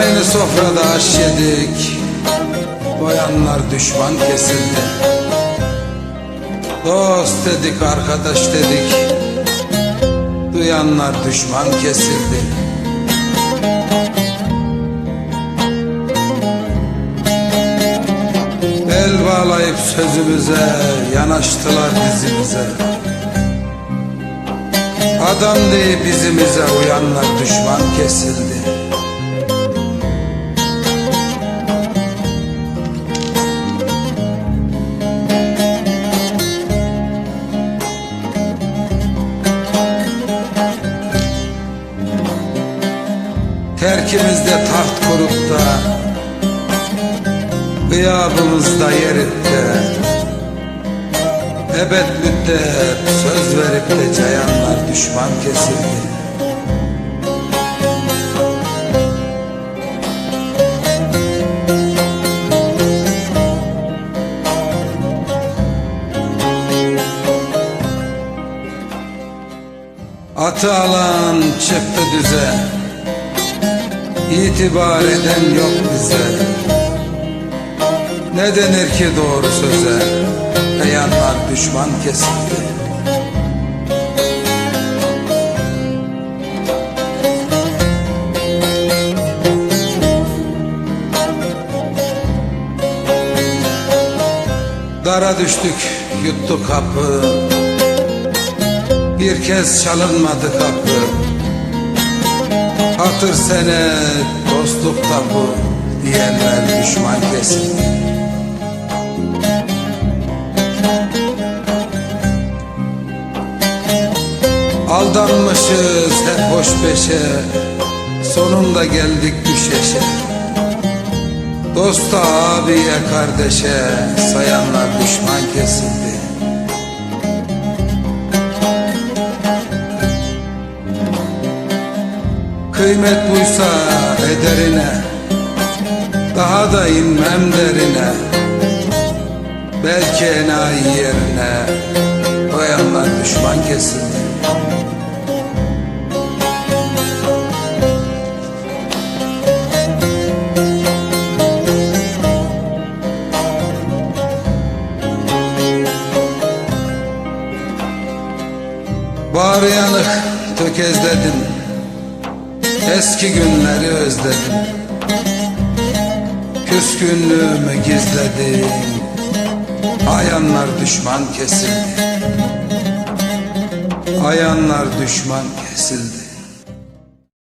Aynı sofrada aş yedik. Boyanlar düşman kesildi. Dost dedik arkadaş dedik. Duyanlar düşman kesildi. Bel bağlayıp sözümüze Yanaştılar dizimize. Adam deyip bizimize uyanlar düşman kesildi Terkimizde taht kurup da Gıyabımızda yerip de Ebed müddet söz verip de cayanlar düşman kesildi. Atı alan çıktı düze İtibar eden yok bize. Ne denir ki doğru söze? Beyanlar düşman kesildi. Dara düştük yuttu kapı. Bir kez çalınmadı kapı Hatır sene dostluk tapu Diyenler düşman kesildi Aldanmışız hep hoş peşe Sonunda geldik düşeşe. Dosta abiye kardeşe Sayanlar düşman kesildi Kıymet buysa ederine Daha da inmem derine Belki enayi yerine Koyanlar düşman kesildi Bağrı yanık tökezledim Eski günleri özledim. Küskünlüğümü gizledim. Ayanlar düşman kesildi. Ayanlar düşman kesildi